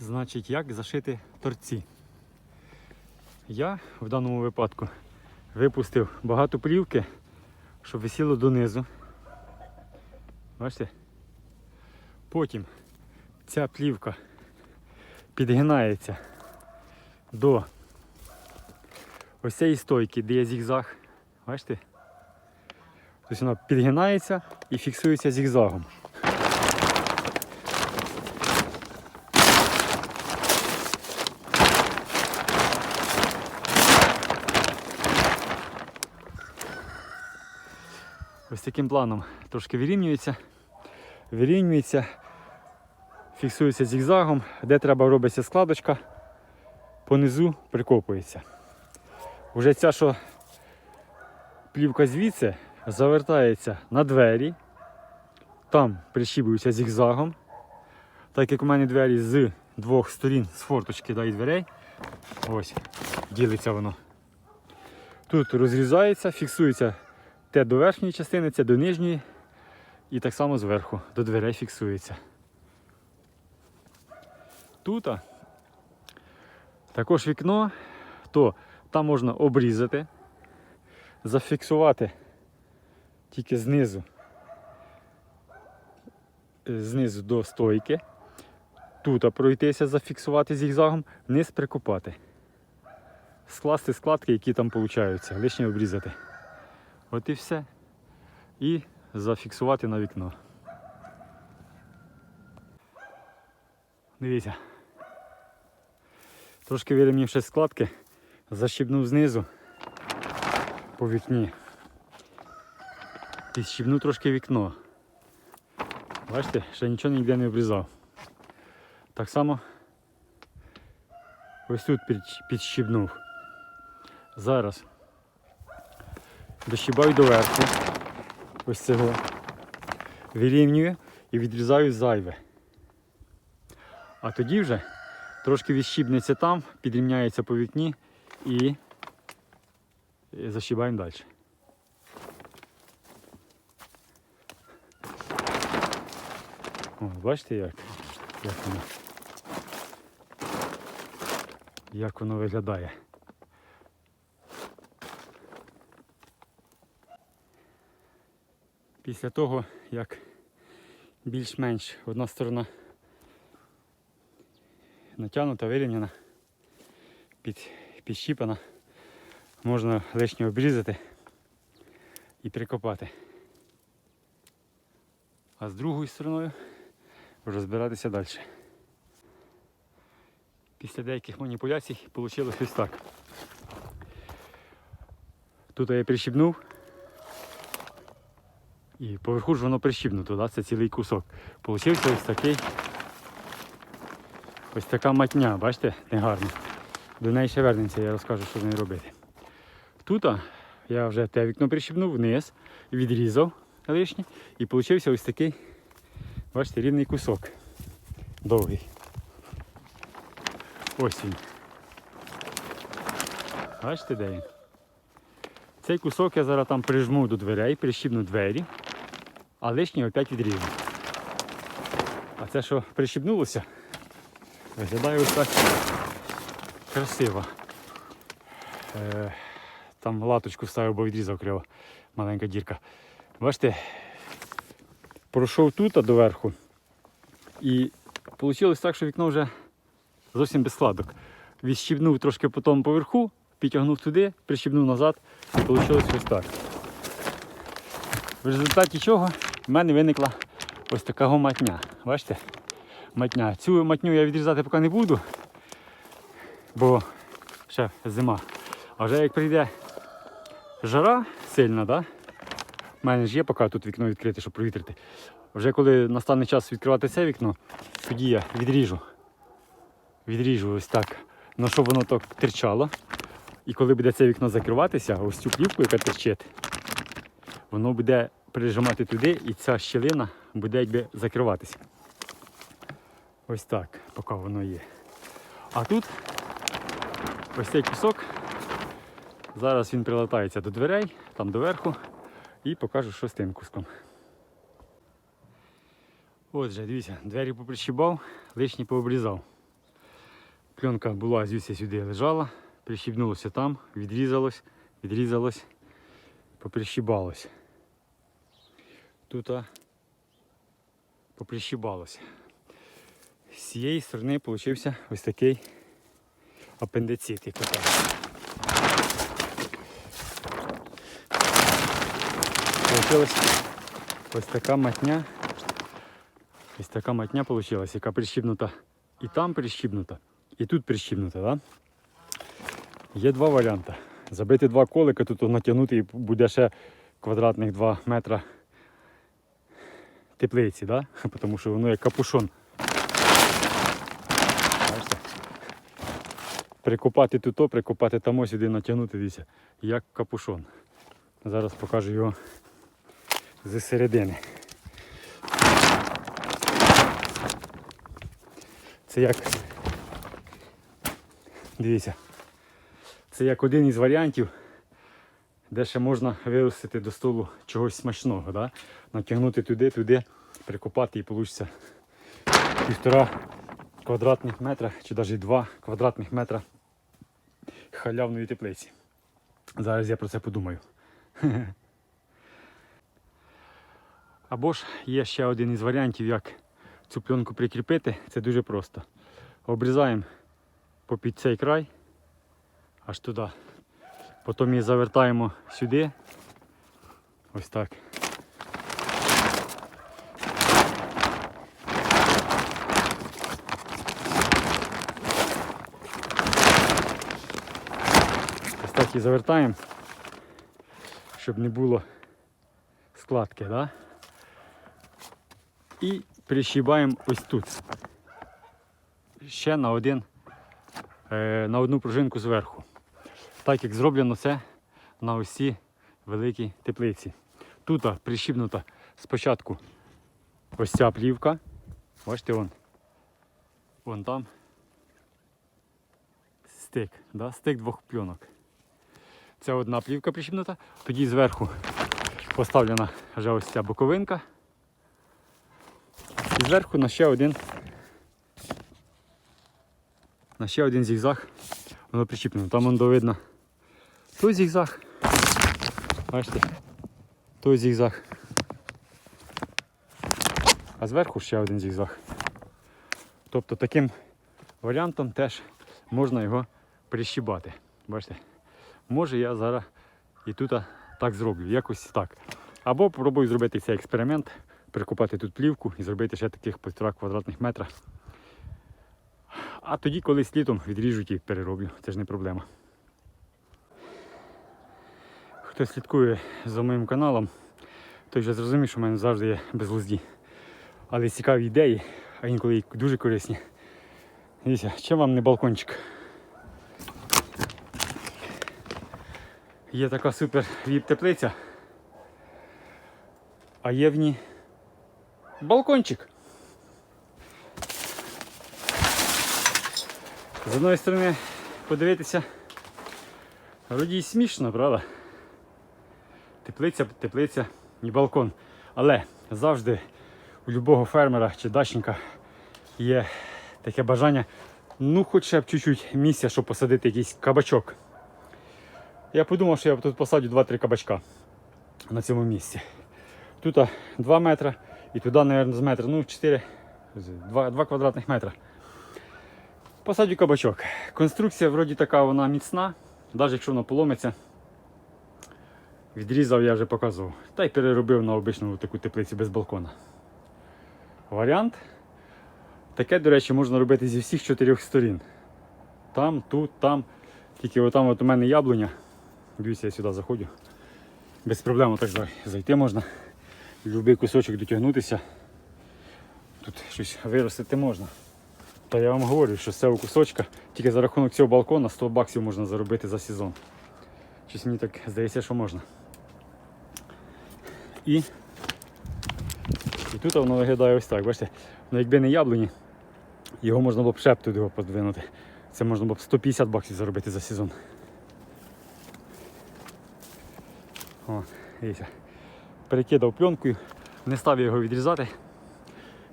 Значить, як зашити торці. Я в даному випадку випустив багато плівки, щоб висіло донизу. Бачите? Потім ця плівка підгинається до ось цієї стойки, де є зігзаг. Бачите? Тобто вона підгинається і фіксується зігзагом. Ось таким планом трошки вирівнюється, вирівнюється, фіксується зігзагом, де треба робиться складочка, понизу прикопується. Уже ця, що плівка звідси завертається на двері, там прищібується зігзагом. Так як у мене двері з двох сторін з форточки да, і дверей, ось, ділиться воно. Тут розрізається, фіксується те до верхньої частини, це до нижньої. І так само зверху до дверей фіксується. Тут також вікно, то там можна обрізати, зафіксувати тільки знизу, знизу до стойки. Тут пройтися, зафіксувати зігзагом, вниз прикопати. Скласти складки, які там получаються, лишнє обрізати. От і все. І зафіксувати на вікно. Дивіться. Трошки вирівнявши складки, защібнув знизу по вікні. Підщібнув трошки вікно. Бачите, ще нічого ніде не обрізав. Так само ось тут підщібнув. Зараз дощібаю доверху. Ось цього. Вирівнюю і відрізаю зайве. А тоді вже трошки відщібнеться там, підрівняється по вікні і защібаємо далі. О, бачите як? Як воно? Як воно виглядає. Після того, як більш-менш одна сторона натягнута, вирівняна, під, підщіпана, можна лишнє обрізати і прикопати. А з другою стороною розбиратися далі. Після деяких маніпуляцій вийшло ось так. Тут я прищібнув. І поверху ж воно прищібнуто, да? це цілий кусок. Получився ось такий. Ось така матня, бачите, негарна. До неї ще вернемося, я розкажу, що з нею робити. Тут я вже те вікно прищібнув вниз, відрізав лишнє і получився ось такий, бачите, рівний кусок. Довгий. Ось він. Бачите, де він? Цей кусок я зараз там прижму до дверей, прищібну двері, а лишній опять відріжу. А це, що прищібнулося, виглядає ось так красиво. Е, там латочку вставив, бо відрізав криво. Маленька дірка. Бачите, пройшов тут а доверху. І вийшло так, що вікно вже зовсім без складок. Відщібнув трошки потім поверху, підтягнув туди, прищібнув назад і вийшло ось так. В результаті чого в мене виникла ось така матня. Бачите? Матня. Цю матню я відрізати поки не буду, бо ще зима. А вже як прийде жара сильна, да? У мене ж є поки тут вікно відкрите, щоб провітрити. Вже коли настане час відкривати це вікно, тоді я відріжу. Відріжу ось так, ну щоб воно так терчало. І коли буде це вікно закриватися, ось цю плівку, яка терчить, воно буде прижимати туди і ця щілина буде якби закриватися. Ось так, поки воно є. А тут ось цей кусок. Зараз він прилатається до дверей, там доверху, і покажу, що з тим куском. Отже, дивіться, двері поприщибав, лишні пообрізав. Пленка була звідси сюди лежала, прищібнулося там, відрізалось, відрізалось, поприщібалось. Тут а, поприщібалось. З цієї сторони получився ось такий апендицит, як. Получилась ось така матня. Ось така матня вийшла, яка прищібнута і там прищібнута, і тут прищібнута. Да? Є два варіанти. Забити два колика, тут натягнути і буде ще квадратних 2 метра теплиці, да? тому що воно як капушон. Прикопати тут, прикопати там ось сюди натягнути, дивіться, як капушон. Зараз покажу його зі середини. Це як. Дивіться. Це як один із варіантів, де ще можна виростити до столу чогось смачного. Да? Натягнути туди, туди, прикопати і вийде півтора квадратних метра чи навіть два квадратних метра халявної теплиці. Зараз я про це подумаю. Або ж є ще один із варіантів, як цю пленку прикріпити. Це дуже просто. Обрізаємо попід цей край аж туди. Потім її завертаємо сюди. Ось так. Ось так її завертаємо, щоб не було складки, да? І прищібаємо ось тут. Ще на один е, на одну пружинку зверху. Так як зроблено це на усі великій теплиці. Тут прищібнута спочатку ось ця плівка. Бачите, вон. Вон там. Стик, да? стик двох пленок. Це одна плівка прищібнута, тоді зверху поставлена вже ось ця боковинка. І зверху на ще один на ще один зігзаг воно причіплено. Там воно видно той зігзаг. Бачите? Той зігзаг. А зверху ще один зігзаг. Тобто таким варіантом теж можна його прищібати. Бачите? Може я зараз і тут так зроблю, якось так. Або спробую зробити цей експеримент, прикопати тут плівку і зробити ще таких півтора квадратних метра. А тоді колись літом відріжуть і перероблю, це ж не проблема. Хто слідкує за моїм каналом, той вже зрозумів, що в мене завжди є безглузді. Але цікаві ідеї, а інколи і дуже корисні. Дивіться, чим вам не балкончик? Є така супер віп-теплиця, а є в ній балкончик. З одної сторони подивитися, вроді й смішно, правда? Теплиця, теплиця і балкон. Але завжди у любого фермера чи дачника є таке бажання, ну хоча б чуть-чуть місця, щоб посадити якийсь кабачок. Я подумав, що я тут посадю 2-3 кабачка на цьому місці. Тут 2 метри і туди, мабуть, з метра, ну 4, 2, 2 квадратних метра. Посадю кабачок. Конструкція вроді така вона міцна, навіть якщо вона поломиться. Відрізав я вже показував. Та й переробив на обичну таку теплицю без балкона. Варіант. Таке, до речі, можна робити зі всіх чотирьох сторін. Там, тут, там. Тільки отам от у мене яблуня. Дивіться, я сюди заходжу. Без проблем так зайти можна. Любий кусочок дотягнутися. Тут щось виростити можна. Та я вам говорю, що з цього кусочка тільки за рахунок цього балкона 100 баксів можна заробити за сезон. Щось мені так здається, що можна. І і тут воно виглядає ось так, бачите, ну якби не яблуні, його можна було б б туди подвинути. Це можна було б 150 баксів заробити за сезон. О, дивіться. Перекидав пленкою, не став його відрізати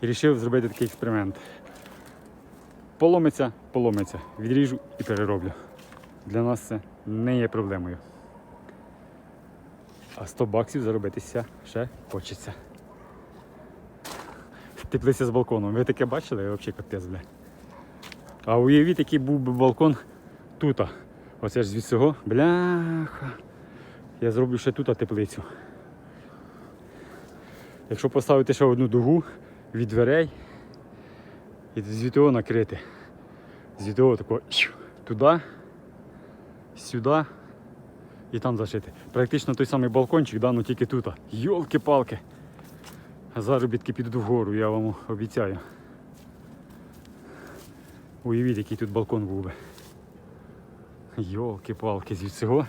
і вирішив зробити такий експеримент. Поломиться, поломиться. Відріжу і перероблю. Для нас це не є проблемою. А 100 баксів заробитися ще хочеться. Теплиця з балконом. Ви таке бачили? Взагалі капець, бля. А уявіть, який був би балкон тут. Оце ж від цього. Бляха. Я зроблю ще тут теплицю. Якщо поставити ще одну дугу від дверей і звідти накрити. Звідти тако туди, сюди і там зашити. Практично той самий балкончик, да, ну тільки тут. Йолки-палки. Заробітки підуть вгору, я вам обіцяю. Уявіть, який тут балкон був би. Йолки-палки з цього.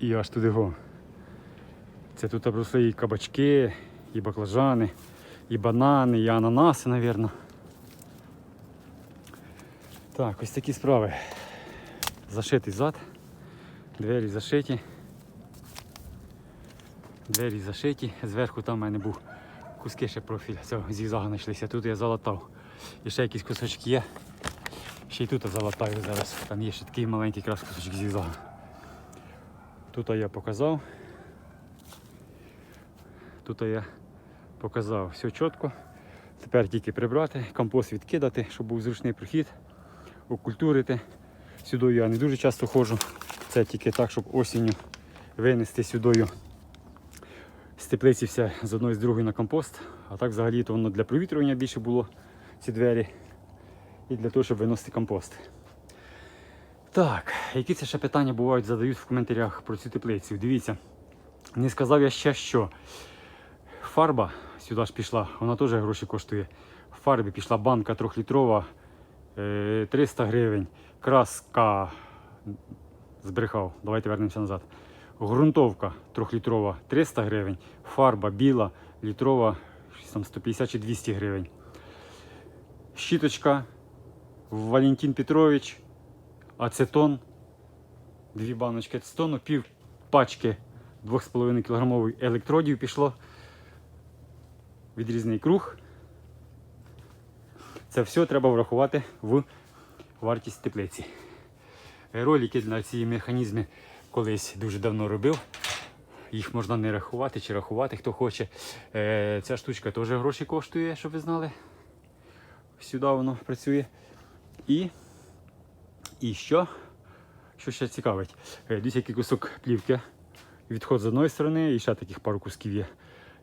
І аж туди го. Це тут просто і кабачки, і баклажани, і банани, і ананаси, мабуть. Так, ось такі справи. Зашитий зад, двері зашиті. Двері зашиті, зверху там в мене був куски ще профіль цього зігзага знайшлися. Тут я залатав. І ще якісь кусочки є. Ще й тут залатаю зараз. Там є ще такий маленький якраз кусочок зігзага. Тут я показав. Тут я показав все чітко. Тепер тільки прибрати, компост відкидати, щоб був зручний прохід, окультурити. Сюди я не дуже часто ходжу. Це тільки так, щоб осінню винести сюди з теплиці все з одної з другої на компост. А так взагалі то воно для провітрювання більше було ці двері. І для того, щоб виносити компост. Так, які це ще питання бувають, задають в коментарях про цю теплицю. Дивіться, не сказав я ще що. Фарба сюди ж пішла, вона теж гроші коштує. В фарбі пішла банка 3-літрова, е, 300 гривень. Краска збрехав. Давайте вернемося назад. Грунтовка 3-літрова 300 гривень. Фарба біла, літрова 150 чи 200 гривень. Щіточка Валентин Петрович, ацетон, дві баночки ацетону, пів пачки 2,5 кг електродів пішло. Відрізний круг. Це все треба врахувати в вартість теплиці. Ролики на ці механізми колись дуже давно робив. Їх можна не рахувати чи рахувати, хто хоче. Е, Ця штучка теж гроші коштує, щоб ви знали. Сюди воно працює. І, і що? Що ще цікавить? Е, Дивіться, який кусок плівки. Відход з одної сторони і ще таких пару кусків є.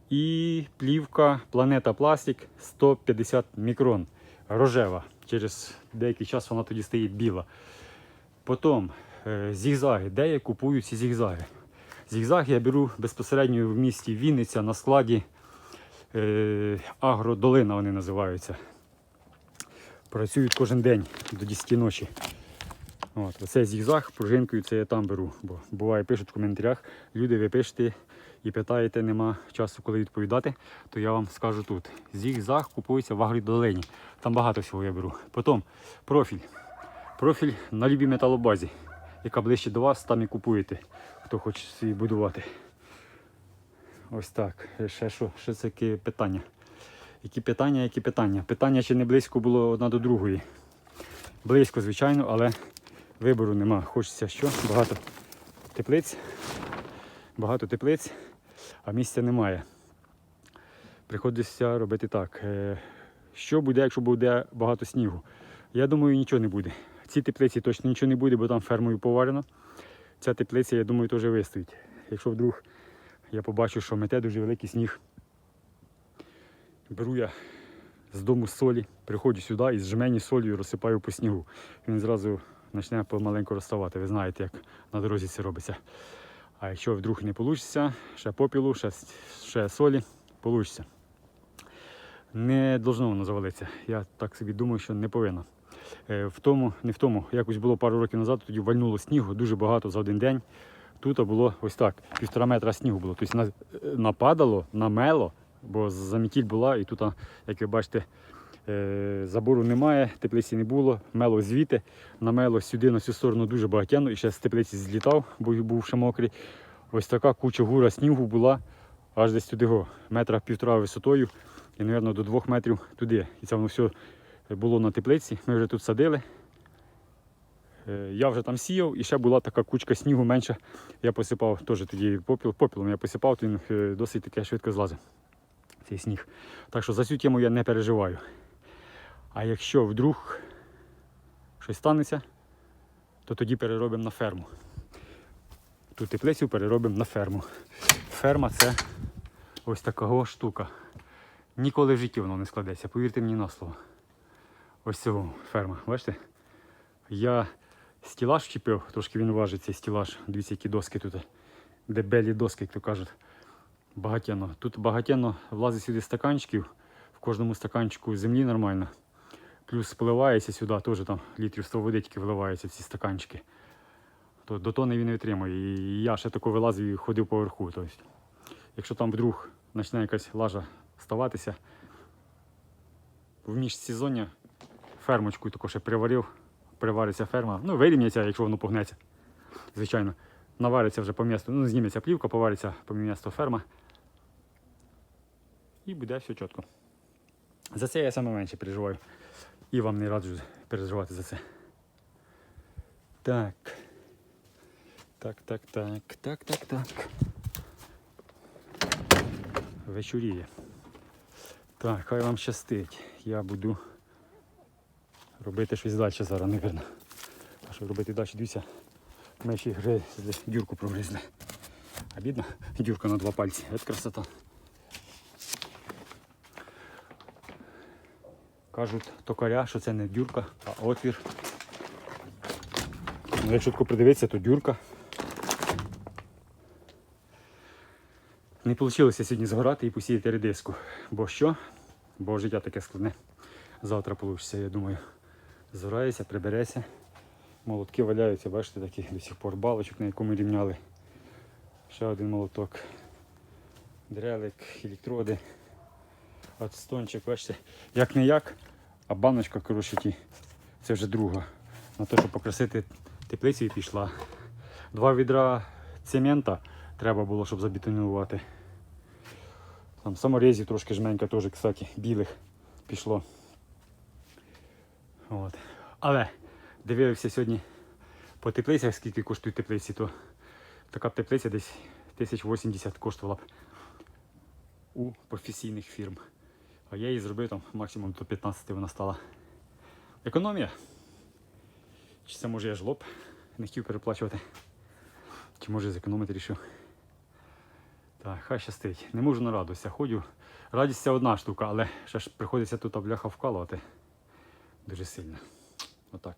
І плівка Планета Пластик 150 мікрон. Рожева. Через деякий час вона тоді стає біла. Потім е, зігзаги. Де я купую ці зігзаги? Зігзаги я беру безпосередньо в місті Вінниця на складі е, Агродолина вони називаються. Працюють кожен день до 10 ночі. От, оце зігзаг пружинкою це я там беру. Бо буває пишуть в коментарях, люди ви пишете і питаєте, нема часу, коли відповідати, то я вам скажу тут. Зігзаг купується в Агродолині. Там багато всього я беру. Потім профіль. Профіль на любій металобазі, яка ближче до вас, там і купуєте, хто хоче собі будувати. Ось так. Ще що? Ще це таке питання. Які питання, які питання? Питання чи не близько було одна до другої. Близько, звичайно, але вибору нема. Хочеться що? Багато теплиць. Багато теплиць, а місця немає. Приходиться робити так. Е, Що буде, якщо буде багато снігу? Я думаю, нічого не буде. Ці теплиці точно нічого не буде, бо там фермою поварено. Ця теплиця, я думаю, теж вистоїть. Якщо вдруг я побачу, що мете дуже великий сніг, беру я з дому солі, приходжу сюди і з жмені солью розсипаю по снігу. Він зразу почне помаленьку розставати. Ви знаєте, як на дорозі це робиться. А якщо вдруг не вийде, ще попілу, ще, ще солі, вийде. Не должно воно завалитися. Я так собі думаю, що не повинно. Е, В тому, не в тому, якось було пару років назад, тоді вальнуло снігу дуже багато за один день. Тут було ось так, півтора метра снігу було. Тобто на- нападало, намело, бо замітіль була, і тут, як ви бачите, е, забору немає, теплиці не було, мело звідти, намело сюди на цю сторону дуже багатяно, і ще з теплиці злітав, бо був ще мокрий. Ось така куча гура снігу була аж десь туди, метра півтора висотою і, мабуть, до двох метрів туди. І це воно все було на теплиці. Ми вже тут садили. Е, Я вже там сіяв і ще була така кучка снігу менша. Я посипав теж тоді попіл, попілом я посипав, то він е, досить таке швидко злазив. Цей сніг. Так що за цю тему я не переживаю. А якщо вдруг щось станеться, то тоді переробимо на ферму. Ту теплицю переробимо на ферму. Ферма це ось така штука. Ніколи в житті воно не складеться, повірте мені на слово. Ось цього ферма. Бачите? Я стілаж вчепив, трошки він важить цей стілаж. Дивіться, які доски тут. Дебелі доски, як то кажуть. Багатенно. Тут багатенно влазить сюди стаканчиків. В кожному стаканчику землі нормально. Плюс спливається сюди, теж там літрів 100 води вливається в ці стаканчики. То до тони він не витримує. І я ще тако вилазив і ходив поверху. Тобто, якщо там вдруг почне якась лажа ставатися, в міжсезоння фермочку також ще приварив, привариться ферма. Ну, вирівняється, якщо воно погнеться. Звичайно. Навариться вже по місту, ну, зніметься плівка, повариться по місту ферма. І буде все чітко. За це я саме менше переживаю. І вам не раджу переживати за це. Так. Так, так, так, так, так, так. Вечоріє. Так, хай вам щастить. Я буду робити щось далі зараз, напевно. А що робити далі, дивіться, ще гризли, дюрку прогризли. А бідно, дюрка на два пальці. Це красота. Кажуть токаря, що це не дюрка, а отвір. Ну, якщо тако придивитися, то дюрка. Не вийшло сьогодні згорати і посіяти редиску. Бо що? Бо життя таке складне. Завтра вийде, я думаю. Згорається, прибереться. Молотки валяються, бачите, такі до сих пор балочок, на якому рівняли. Ще один молоток. Дрелик, електроди. Отстончик, бачите, як не як, а баночка, коротше, ті, це вже друга. На те, щоб покрасити теплицю і пішла. Два відра цемента треба було, щоб забетонувати. Там саморезів трошки жменька теж, кстати, білих пішло. От. Але дивився сьогодні по теплицях, скільки коштують теплиці, то така б теплиця десь 1080 коштувала б у професійних фірм. А я її зробив там максимум до 15 вона стала. Економія. Чи це може я жлоб не хотів переплачувати? Чи може зекономити рішив? Так, хай щастить. Не можу нарадуватися. Ходю. Радість це одна штука, але ще ж приходиться тут бляха вкалувати дуже сильно. Отак.